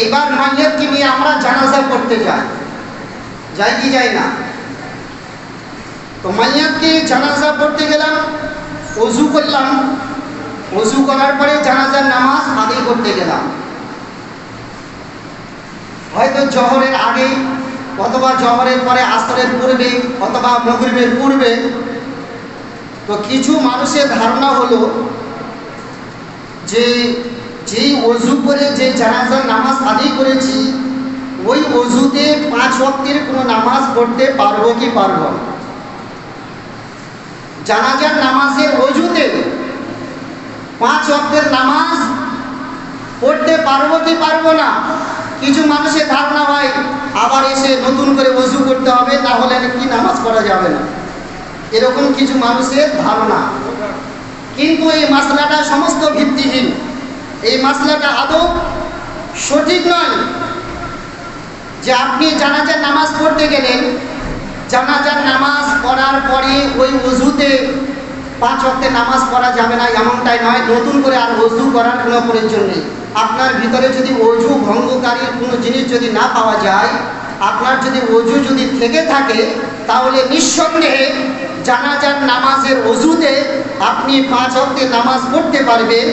এইবার মাইয়াতকে নিয়ে আমরা জানাজা করতে যাই। যাই কি যাই না? তো মাইয়াতকে জানাজা পড়তে গেলাম, অজু করলাম। অজু করার পরে জানাজার নামাজ আদায় করতে গেলাম। হয়তো জহরের আগে, অথবা জহরের পরে আসরের পূর্বে, অথবা মগরিবের পূর্বে। তো কিছু মানুষের ধারণা হলো যে যেই অজু করে যে জানাজার নামাজ আদায় করেছি, ওই অজুতে পাঁচ ওয়াক্তের কোনো নামাজ পড়তে পারব কি পারব? জানাজার নামাজের অজুতে পাঁচ ওয়াক্তের নামাজ পড়তে পারব কি পারব না? কিছু মানুষের ধারণা হয় আবার এসে নতুন করে অজু করতে হবে, তাহলে কি নামাজ পড়া যাবে না? এরকম কিছু মানুষের ধারণা। কিন্তু এই মাসলাটা সমস্ত ভিত্তিহীন এই মাসলাটা আদৌ সঠিক নয় যে আপনি জানাজার নামাজ পড়তে গেলেন। জানাজার নামাজ পড়ার পরে ওই অজুতে পাঁচ অক্টে নামাজ পড়া যাবে না, এমনটাই নয়। নতুন করে আর অজু করার কোনো প্রয়োজন নেই। আপনার ভিতরে যদি অজু ভঙ্গকারীর কোনো জিনিস যদি না পাওয়া যায়, আপনার যদি অজু যদি থেকে থাকে, তাহলে নিঃসন্দেহে জানাজার নামাজের অজুতে আপনি পাঁচ অক্টে নামাজ পড়তে পারবেন।